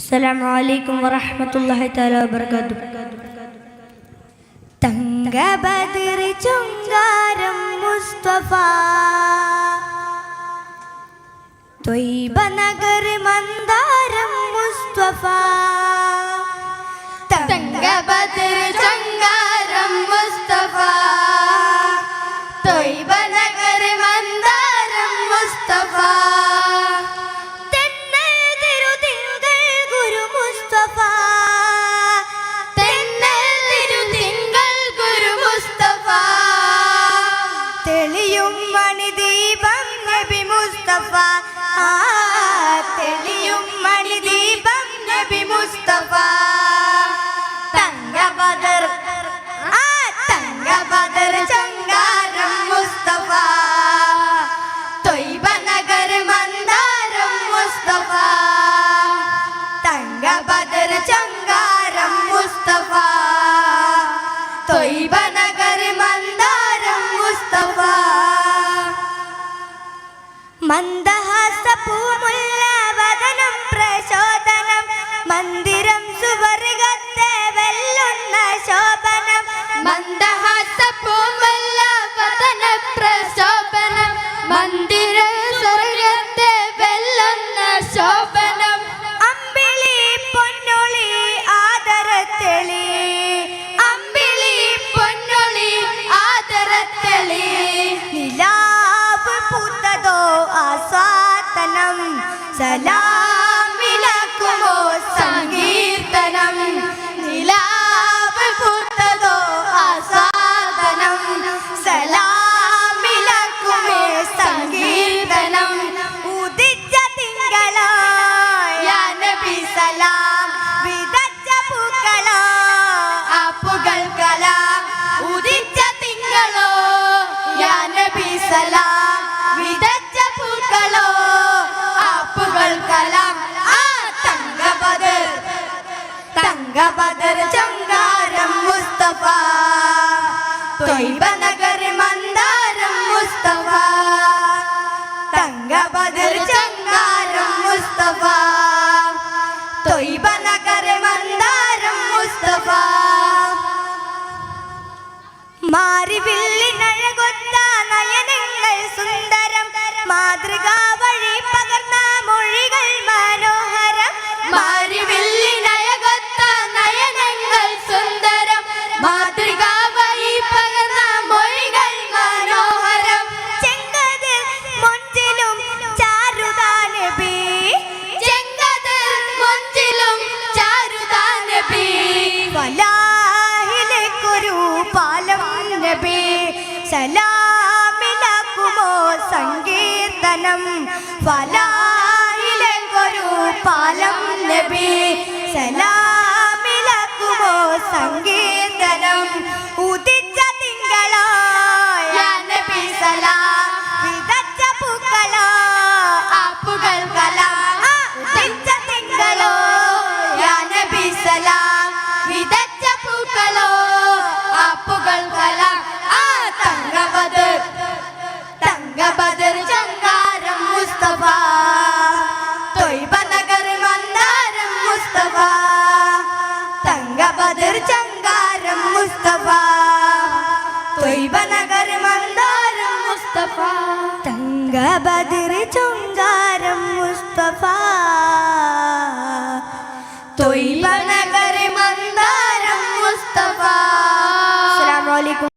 Assalamualaikum warahmatullahi taala wabarakatuh. Tangga badri cunggaram Mustafa. Toiba nagari mandaram Mustafa. Tangga badri cunggaram Mustafa. Toiba തെളിയും മണിദീപം നബി മുസ്തഫ. തെളിയും മണിദീപം നബി മുസ്തഫ. മന്ദിര സ്വർഗത്തെ വെല്ലുന്ന ശോഭനം. അമ്പിളി പൊന്നൊളി ആദരത്തെളി. അമ്പിളി പൊന്നൊളി ആദരത്തെളി. നിലാവ് പൂത്തതോ ആസ്വാദനം സലാമിലാക്കുമോ തങ്കബദർ ചങ്കാരം മുസ്തഫ. തൊയ്ബ നഗർ മന്ദാരം മുസ്തഫ. തങ്ക ബദർ ചങ്കാരം മുസ്തഫ. സലാമിലാക്കുമോ സങ്കീർത്തനം? ഫലാഹിലേക്കൊരു പാലം നബി സലാമിലാക്കുമോ സങ്കീർത്തനം? തങ്കബദർ ചങ്കാരം മുസ്തഫ. തൊയ്ബ നഗർ മന്ദാരം മുസ്തഫ. തങ്കബദർ ചങ്കാരം മുസ്തഫ. തൊയ്ബ